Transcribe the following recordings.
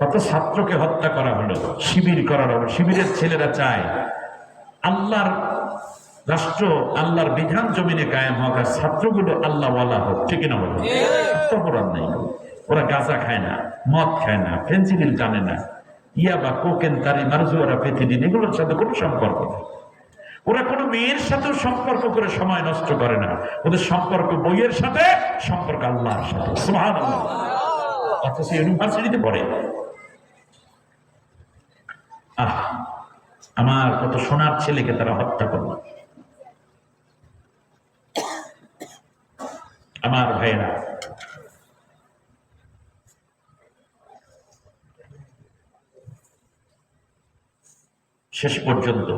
কত ছাত্রকে হত্যা করা হলো, শিবির করার হলো। শিবিরের ছেলেরা চায় আল্লাহর রাষ্ট্র, আল্লাহর বিধান জমিনে কায়েম হোক আর ছাত্রগুলো আল্লাহ হোক, ঠিক না বলো? অপরাধ নেই। ওরা গাঁজা খায় না, মদ খায় না ফেন্সিডিল টানে না। ইয়া বা কোকেন, তারি মারজুয়ারা পেথিডিন এগুলোর সাথে কোনো সম্পর্ক নেই। ওরা কোনো মেয়ের সাথেও সম্পর্ক করে সময় নষ্ট করে না। ওদের সম্পর্ক বইয়ের সাথে, সম্পর্ক আল্লাহর সাথে। অথচ ইউনিভার্সিটিতে পড়ে। আহ আমার কত সোনার ছেলেকে তারা হত্যা করল। আমার ভাইয়েরা শেষ পর্যন্ত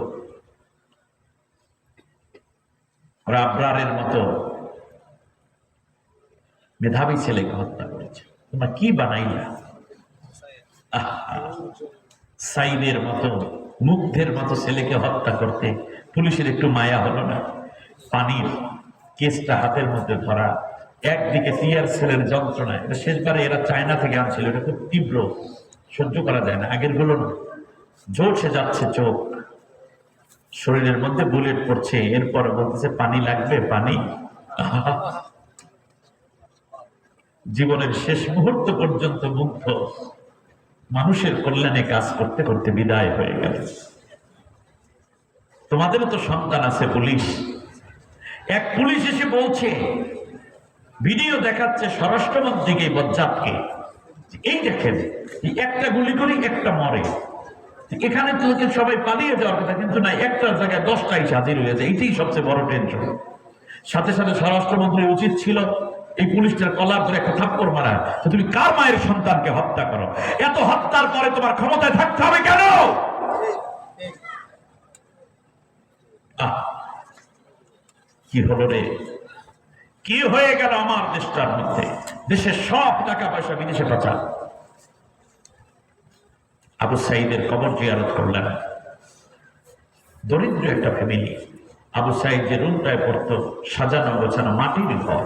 ওরা মতো মেধাবী ছেলেকে হত্যা করেছে। তোমরা কি বানাইলা? আহা, সাইদের মতো, মুগ্ধের মতো ছেলেকে হত্যা করতে পুলিশের একটু মায়া হলো না। পানির কেসটা হাতের মধ্যে ধরা, একদিকে টিয়ার সেলের যন্ত্রণা এটা শেষবারে এরা চায়না থেকে আনছিল, এটা খুব তীব্র, সহ্য করা যায় না আগেরগুলো না জোরসে যাচ্ছে চোখ, শরীরের মধ্যে বুলেট পড়ছে, এরপর বলতেছে, পানি লাগবে, পানি? জীবনের শেষ মুহূর্ত পর্যন্ত মুগ্ধ। মানুষের কল্যাণে কাজ করতে করতে বিদায় হয়ে গেল। তোমাদেরও তো সন্তান আছে পুলিশ। এক পুলিশ এসে বলছে, ভিডিও দেখাচ্ছে স্বরাষ্ট্রমন্ত্রীকে বজ্জাতকে। এই দেখেন একটা গুলি করি একটা মরে। এখানে তো সবাই পালিয়ে যাওয়ার কথা, কিন্তু না, একটা জায়গায় দশটাই হাজির হয়ে যায়। এইটাই সবচেয়ে বড় টেনশন সাথে সাথে স্বরাষ্ট্রমন্ত্রী উচিত ছিল। এই পুলিশটার কলার ধরে একটা থাপ্পড় মারা তো তুমি কার মায়ের সন্তানকে হত্যা করো? এত হত্যার পরে তোমার ক্ষমতায় থাকতে হবে কেন? কি হলো রে? কি হয়ে গেল আমার দেশটার মধ্যে? দেশের সব টাকা পয়সা বিদেশে পাচার। আবু সাইদের কবর জিয়ারত করলেন। দরিদ্র একটা ফ্যামিলি। আবু সাইদ যে রুমটায় পড়তো, সাজানো গোছানো মাটির ঘর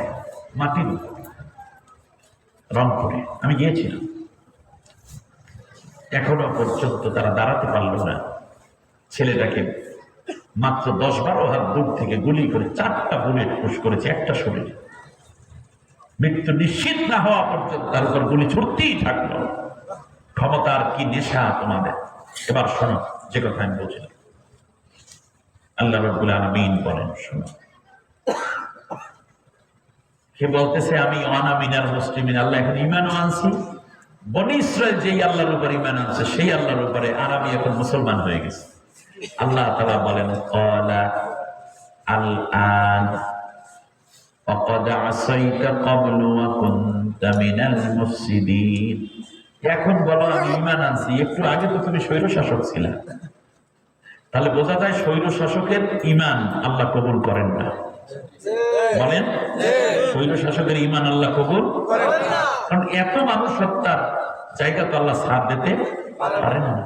মাটির। রংপুরে আমি গিয়েছিলাম। এখনও পর্যন্ত তারা দাঁড়াতে পারল না। ছেলেটাকে মাত্র দশ বারো হাত দূর থেকে গুলি করে চারটা বুলেট পুশ করেছে, একটা শরীরে। মৃত্যু নিশ্চিত না হওয়া পর্যন্ত তার উপর গুলি ছুটতেই থাকল। ক্ষমতার কি নেশা তোমাদের? এবার শোনো, যে কথা আমি বলছিলাম। আল্লাহ রব্বুল আলমিন বলেন, শোনো। সে বলতেছে, আমি অনামিনার মুসলিমিন, আল্লাহ এখন ইমানও আনছি। বনি ইসরায়েল যেই আল্লাহর উপর ইমান আনছে, সেই আল্লাহর উপরে আর আমি এখন মুসলমান হয়ে গেছি। আল্লাহ তালা বলেন কলা আল আন এখন বলো, আমি ইমান আনছি, একটু আগে তো তুমি শৈল শাসক ছিলা। তাহলে বোঝা যায় শৈল শাসকের ইমান আল্লাহ কবুল করেন না। বলেন শৈল শাসকের ইমান আল্লাহ কবুল কারণ এত মানুষ হত্যার জায়গা তো আল্লাহ সাথ দিতে পারেন না।